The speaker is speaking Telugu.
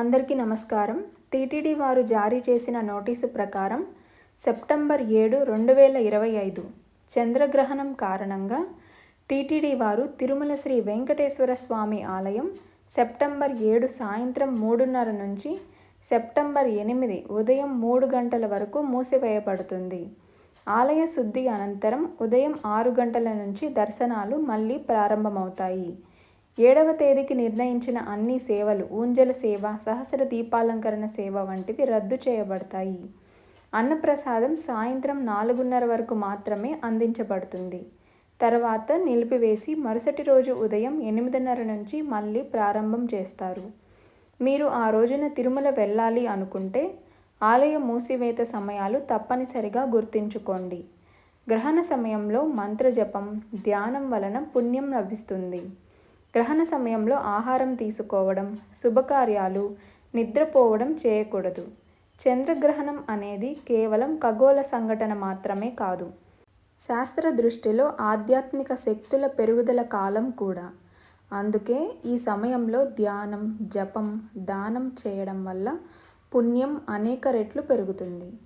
అందరికీ నమస్కారం. టీటీడీ వారు జారీ చేసిన నోటీసు ప్రకారం సెప్టెంబర్ ఏడు రెండు వేల ఇరవై ఐదు చంద్రగ్రహణం కారణంగా టీటీడీ వారు తిరుమల శ్రీ వెంకటేశ్వర స్వామి ఆలయం సెప్టెంబర్ ఏడు సాయంత్రం మూడున్నర నుంచి సెప్టెంబర్ ఎనిమిది ఉదయం మూడు గంటల వరకు మూసివేయబడుతుంది. ఆలయ శుద్ధి అనంతరం ఉదయం ఆరు గంటల నుంచి దర్శనాలు మళ్ళీ ప్రారంభమవుతాయి. ఏడవ తేదీకి నిర్ణయించిన అన్ని సేవలు ఊంజల సేవ సహస్ర దీపాలంకరణ సేవ వంటివి రద్దు చేయబడతాయి. అన్నప్రసాదం సాయంత్రం నాలుగున్నర వరకు మాత్రమే అందించబడుతుంది. తర్వాత నిలిపివేసి మరుసటి రోజు ఉదయం ఎనిమిదిన్నర నుంచి మళ్ళీ ప్రారంభం చేస్తారు. మీరు ఆ రోజున తిరుమల వెళ్ళాలి అనుకుంటే ఆలయ మూసివేత సమయాలు తప్పనిసరిగా గుర్తుంచుకోండి. గ్రహణ సమయంలో మంత్రజపం ధ్యానం వలన పుణ్యం లభిస్తుంది. గ్రహణ సమయంలో ఆహారం తీసుకోవడం శుభకార్యాలు నిద్రపోవడం చేయకూడదు. చంద్రగ్రహణం అనేది కేవలం ఖగోళ సంఘటన మాత్రమే కాదు. శాస్త్ర దృష్టిలో ఆధ్యాత్మిక శక్తుల పెరుగుదల కాలం కూడా. అందుకే ఈ సమయంలో ధ్యానం జపం దానం చేయడం వల్ల పుణ్యం అనేక రెట్లు పెరుగుతుంది.